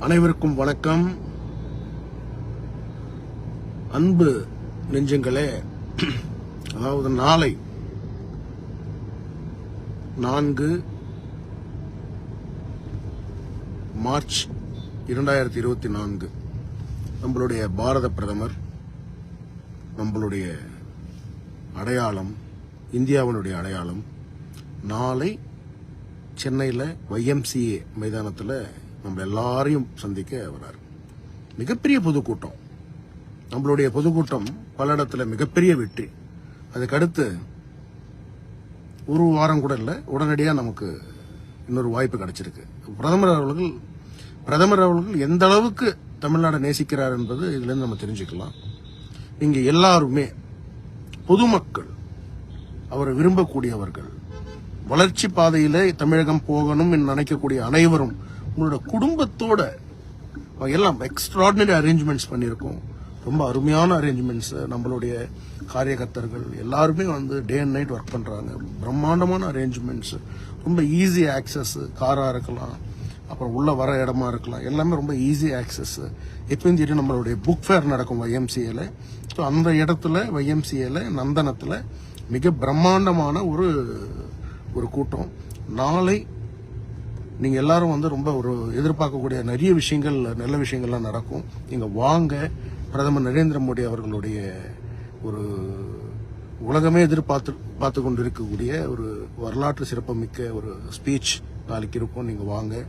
அனைவருக்கும் வணக்கம். அன்பு நெஞ்சங்களே அதாவது நாளை நான்கு மார்ச் இரண்டாயிரத்தி இருபத்தி நான்கு நம்மளுடைய பாரத பிரதமர் நம்மளுடைய அடையாளம் இந்தியாவினுடைய அடையாளம் நாளை சென்னையில் ஒய்எம்சிஏ மைதானத்தில் நம்ம எல்லாரையும் சந்திக்க வரார். மிகப்பெரிய பொதுக்கூட்டம். நம்மளுடைய பொதுக்கூட்டம் பல இடத்துல மிகப்பெரிய வெற்றி. அதுக்கடுத்து ஒரு வாரம் கூட இல்லை உடனடியாக நமக்கு இன்னொரு வாய்ப்பு கிடைச்சிருக்கு. பிரதமர் அவர்கள் பிரதமர் அவர்கள் எந்த அளவுக்கு தமிழ்நாடை நேசிக்கிறார் என்பது இதுலேருந்து நம்ம தெரிஞ்சுக்கலாம். இங்கே எல்லாருமே பொதுமக்கள் அவரை விரும்பக்கூடியவர்கள் வளர்ச்சி பாதையில் தமிழகம் போகணும் என்று நினைக்கக்கூடிய அனைவரும் உங்களோட குடும்பத்தோட எல்லாம் எக்ஸ்ட்ராடினரி அரேஞ்ச்மெண்ட்ஸ் பண்ணியிருக்கோம். ரொம்ப அருமையான அரேஞ்ச்மெண்ட்ஸ் நம்மளுடைய காரியகர்த்தர்கள் எல்லாருமே வந்து டே அண்ட் நைட் ஒர்க் பண்ணுறாங்க பிரம்மாண்டமான அரேஞ்ச்மெண்ட்ஸ் ரொம்ப ஈஸி ஆக்சஸ் காராக இருக்கலாம் அப்புறம் உள்ளே வர இடமா இருக்கலாம். எல்லாமே ரொம்ப ஈஸி ஆக்சஸ் எப்பயும் சரி நம்மளுடைய புக் ஃபேர் நடக்கும் வைஎம்சிஏல ஸோ அந்த இடத்துல வைஎம்சிஏல நந்தனத்தில் மிக பிரம்மாண்டமான ஒரு ஒரு கூட்டம். நாளை நீங்கள் எல்லாரும் வந்து ரொம்ப ஒரு எதிர்பார்க்கக்கூடிய நிறைய விஷயங்கள் நல்ல விஷயங்கள்லாம் நடக்கும். நீங்கள் வாங்க. பிரதமர் நரேந்திர மோடி அவர்களுடைய ஒரு உலகமே எதிர்பார்த்து பார்த்து கொண்டு இருக்கக்கூடிய ஒரு வரலாற்று சிறப்புமிக்க ஒரு ஸ்பீச் நாளைக்கு இருக்கும் நீங்கள் வாங்க.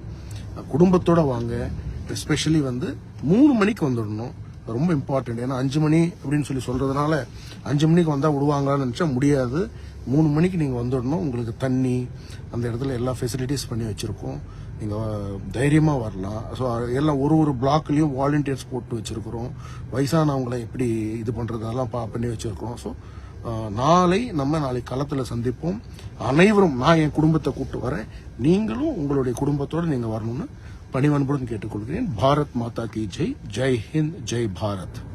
குடும்பத்தோடு வாங்க. எஸ்பெஷலி வந்து மூணு மணிக்கு வந்துடணும். ரொம்ப இம்பார்ட்டன்ட் ஏன்னா அஞ்சு மணி அப்படின்னு சொல்லி சொல்றதுனால அஞ்சு மணிக்கு வந்தால் விடுவாங்களான்னு நினச்சா முடியாது. மூணு மணிக்கு நீங்கள் வந்துடணும். உங்களுக்கு தண்ணி அந்த இடத்துல எல்லா ஃபெசிலிட்டிஸ் பண்ணி வச்சுருக்கோம். நீங்கள் தைரியமாக வரலாம். ஸோ எல்லாம் ஒரு ஒரு பிளாக்லேயும் வாலண்டியர்ஸ் போட்டு வச்சுருக்குறோம். வயசானவங்களை எப்படி இது பண்ணுறதெல்லாம் பா- பண்ணி வச்சுருக்கிறோம். ஸோ நாளை நம்ம நாளை களத்தில் சந்திப்போம். அனைவரும் நான் என் குடும்பத்தை கூப்பிட்டு வரேன். நீங்களும் உங்களுடைய குடும்பத்தோடு நீங்கள் வரணும்னு பணிவன்புடன் கேட்டுக்கொள்கிறேன். பாரத் மாதா கி ஜெய். ஜெய் ஹிந்த் ஜெய் பாரத்.